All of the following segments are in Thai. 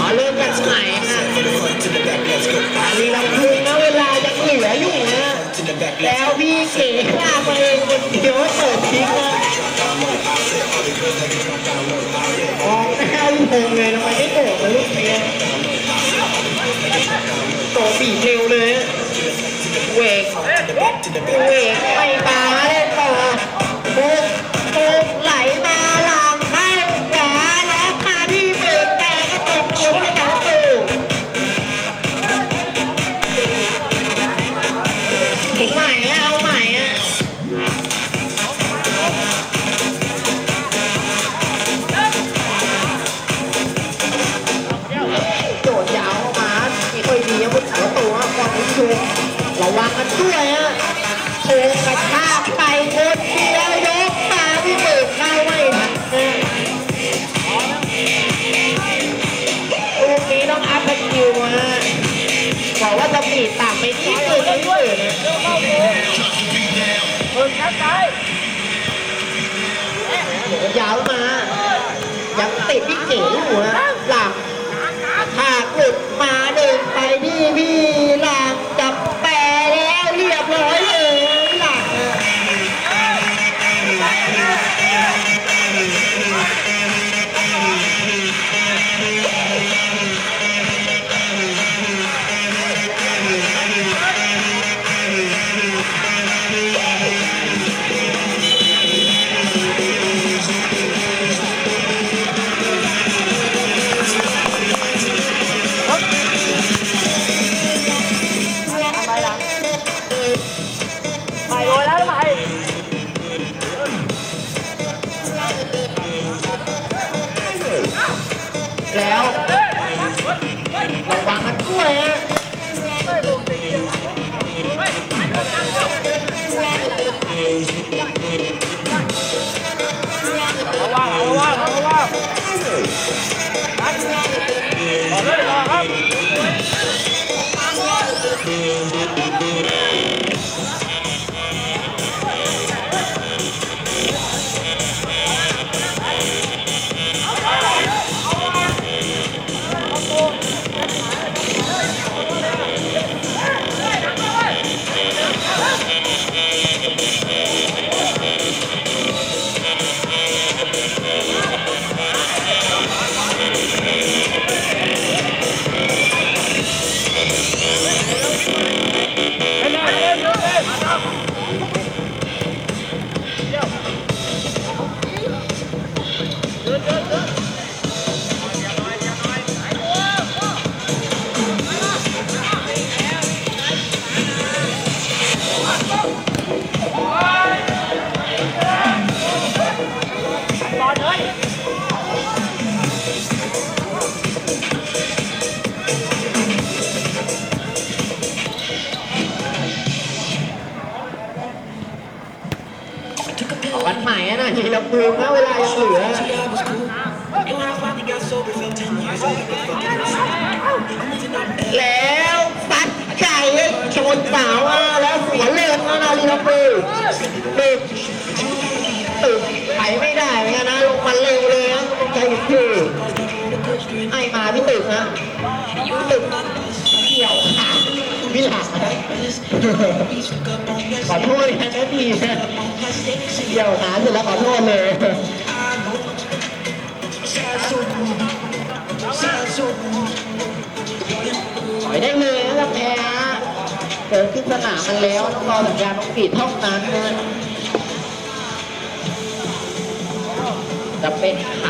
อ๋อเริ่มกันใหม่ฮะอาลีลำพูนนะเวลายังเหลืออยู่นะแล้วพี่เก๋พามาเองคนเดียวเปิดทิ้งนะมองหน้าลูกพงเลยทำไมไม่โดดนะลูกเนี้ยโตบีเร็วเลยเวกเวกไม่มาเล่น พี่เก๋อยู่นะ แล้วระวังนะกล้วย ใหม่อะนะทีละภูมินะเวลายังเหลือ แล้วปัดไก่ชนสาวอะแล้วสวนเลยนะนาลีลำพูตึกตึกไปไม่ได้เหมือนกันนะลงมาเร็วเลยนะต้องใจคือไอ้มาพี่ตึกนะตึกเกี่ยวขาพี่หลักนะ ขอโทษนะนพี่เกี่ยวขาเสร็จแล้วขอโทษเลยถอยได้เลยนะแพ้เกิดขึ้นสนามมันแล้วต้องรอสัญญาณนกปีดเท่านั้นนะจะเป็นใค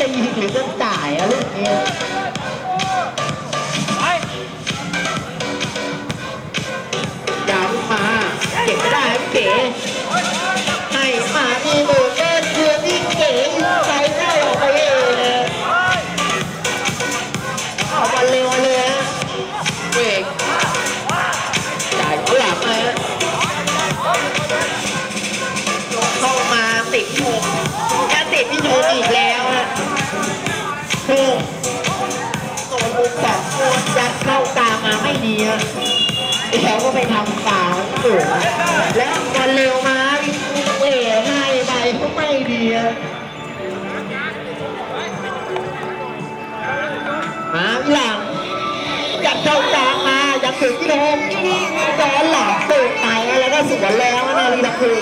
จับเพื่อนนะจะยิงหรือจะจ่ายอะเรื่องนี้ไปยาวมา เก็บไม่ได้ครับเก๋ แล้วก็ไปทำฟาวสูงแล้ววันเร็วมาเอ๋ให้ไปก็ไม่ดีอะมาหลังจัดเจ้าจางมาอยากถึงที่โดมบอนหลังตื่นไปแล้วก็สวนแล้วนะลีลาคือ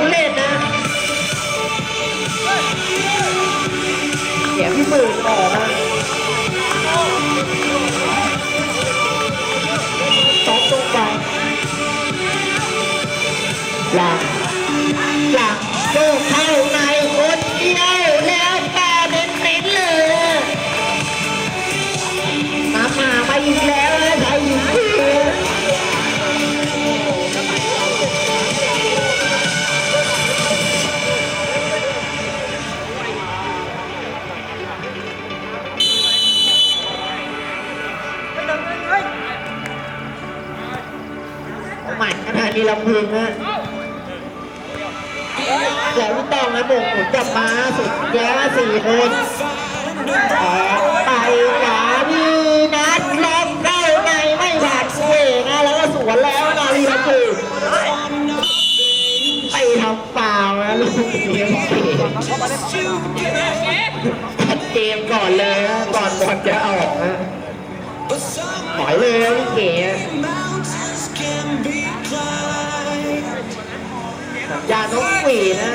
ผู้เล่นนะ เดี๋ยวพี่หมื่นต่อนะ นาดนี้ลำพึงนะแล้วพี่ตองนะหมุ่งหมุนกลับมาสุดแล้วสี่คนออกไปขวาพี่นัดลอกเข้าในไม่ผ่านเองนะแล้วก็สวนแล้วนาลีลำพึงไปทำฟาวล์นะลูกเลี้ยงเก๋ชัดเจนก่อนเลยนะก่อนบอลจะออกนะถอยเลยนะพี่เก๋ สัญญาณนกหวีนะ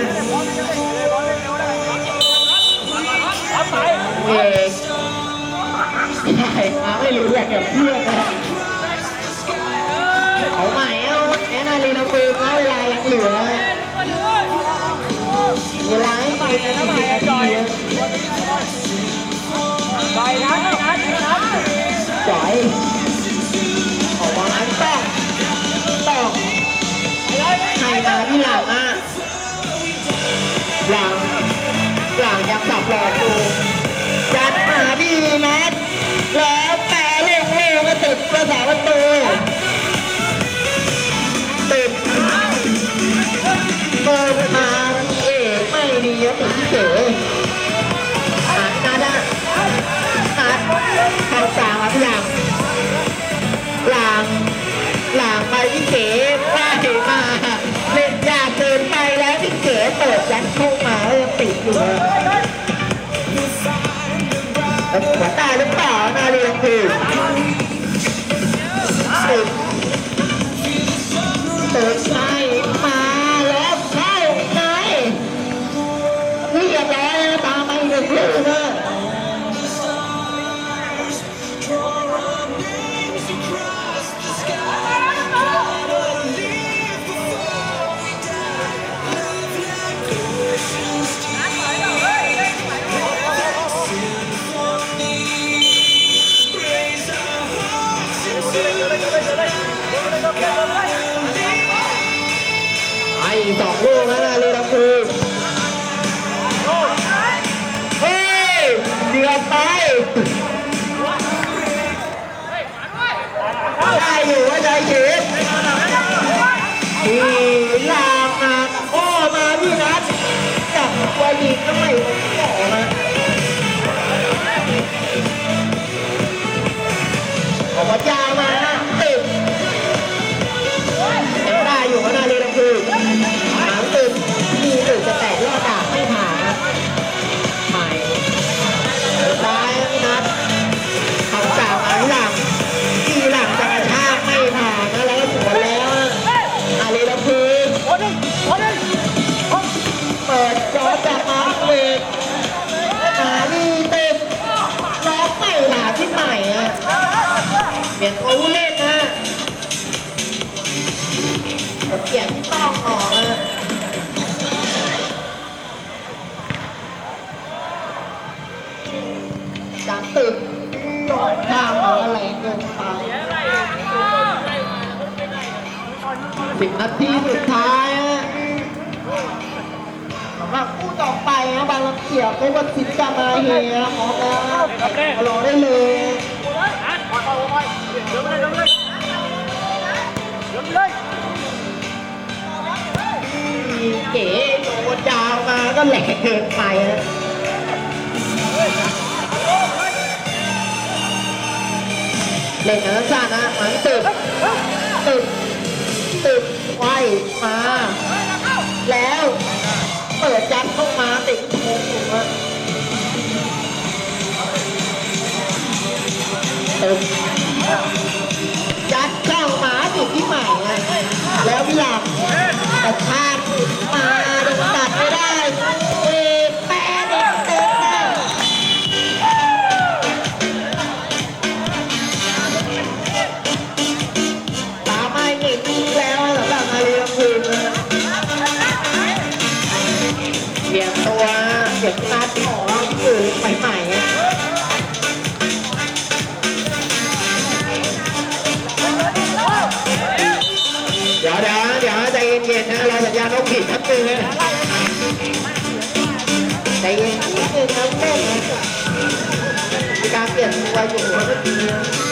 เอกใช่มาไม่รู้แหละกับเพื่อนนะเอาใหม่เอาแอนนาลีนาฟิลนะเวลายังเหลือเวลาให้ไปนะทำไมจอยไปนะนะนะจอย มาที่หลังอะหลังหลังยังสับหลอกอยู่ หัวตายหรือเปล่านาเรียง ตัวยิ สียงเล่นนะเสียงที่ต้องหอจากตึกหลอดบ้างอะไรเกินไปสิบนาทีสุดท้ายสำหรับคู่ต่อไปนะบางลเขียวไม่วัดสิทธิ์กามาเฮียพร้อมแล้วรอได้เลย เก๋โดนยาวมาก็แหลกเกินไปนะเล่นกันสั้นนะหมือนตึกตึกตึกไวมา แล้วเปิดจับเข้ามาติดโค้งอยู่อะตึก ยัดเจ้าหมาอยู่ที่หมาแล้วพี่หลับแต่ชากมา อ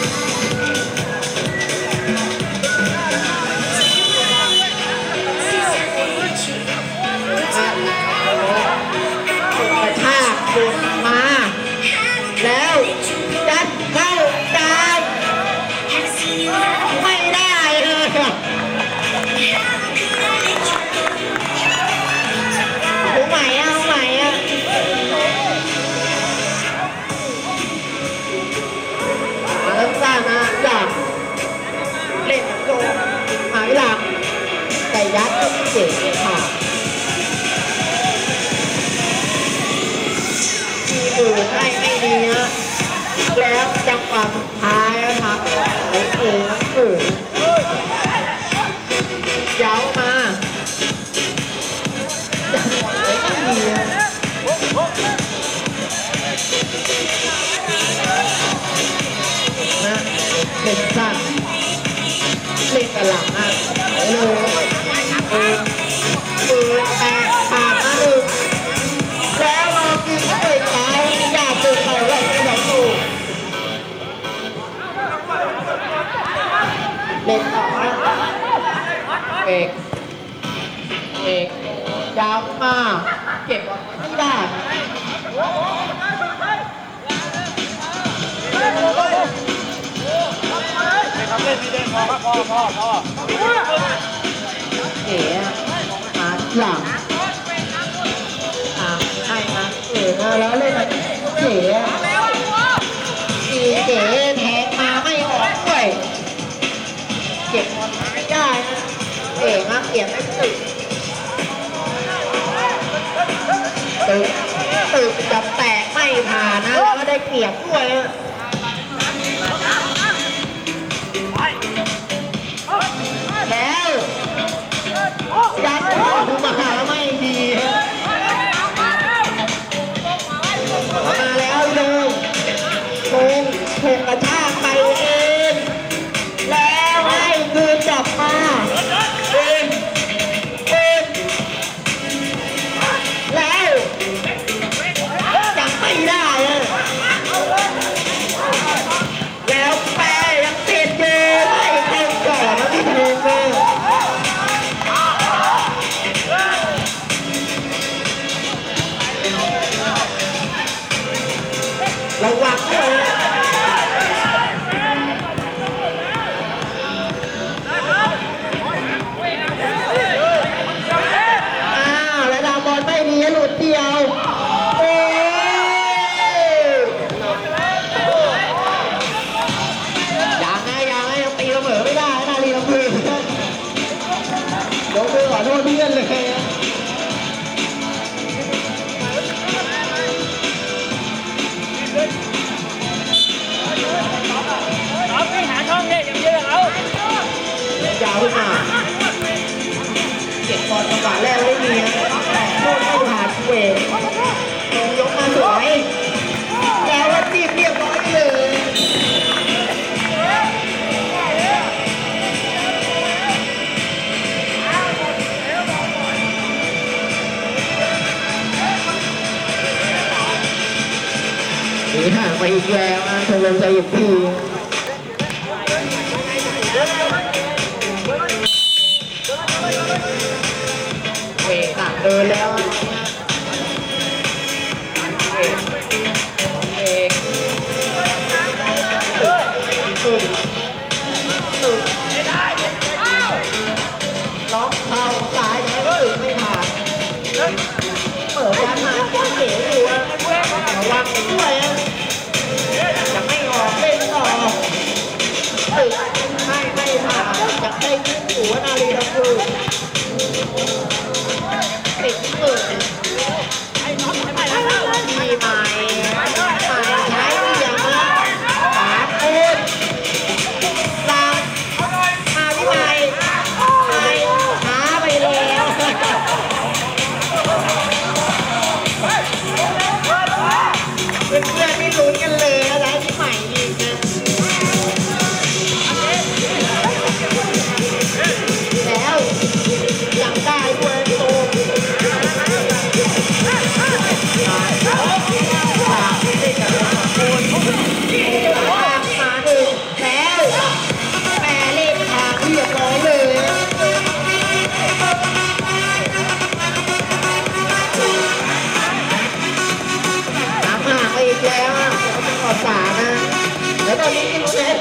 เออเออแตกขาดมาหนึ่งแล้วเรากินก็ไปตายอยากเกิดไปแล้วไม่ยอมสู้เล่นต่อนะเอกเอกยาวมาเก็บไม่ได้ พี่เล่นพอครับพอพอพอเอ๋หาหลังอ่าให้มาเอ๋มาแล้วเล่นมาเก๋มีเก๋แทงมาไม่ออกด้วยเก็บบอลไม่ได้นะเอ๋มาเปลี่ยไม่ตึกตึกตึกจะแตกไม่ผ่านนะแล้วก็ได้เปรียบด้วย ห่างไปอีกแล้วนะชมรมใจอยู่ทีเวกาเดินแล้ว One hour later, close.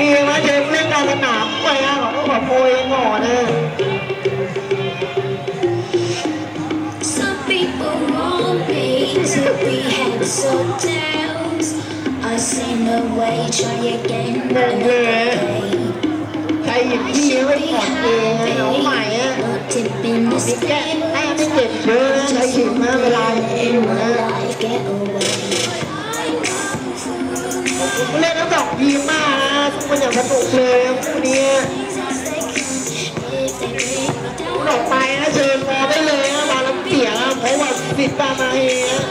นทั้งสองทีมนะเชิญผู้เล่นการสนามด้วยนะขอต้องขอโพยก่อนนะ Some people want me to be heads or tails. I see no way, try again another day. ใครหยิบที่ไว้ก่อนเองนะน้องใหม่อะ Not tipping the มีแก้ scale. แต้มไม่เจ็บเยอะนะใครหยิบมาเวลาเองนะ Life get away. ผมเล่นทั้งสองทีมมากนะทุกคนอย่างสนุกเลยคู่นี้คุณ down, ออกไปนะเชิญมาได้เลยนะมาลำเสียเพราะว่าติดตามมาเอง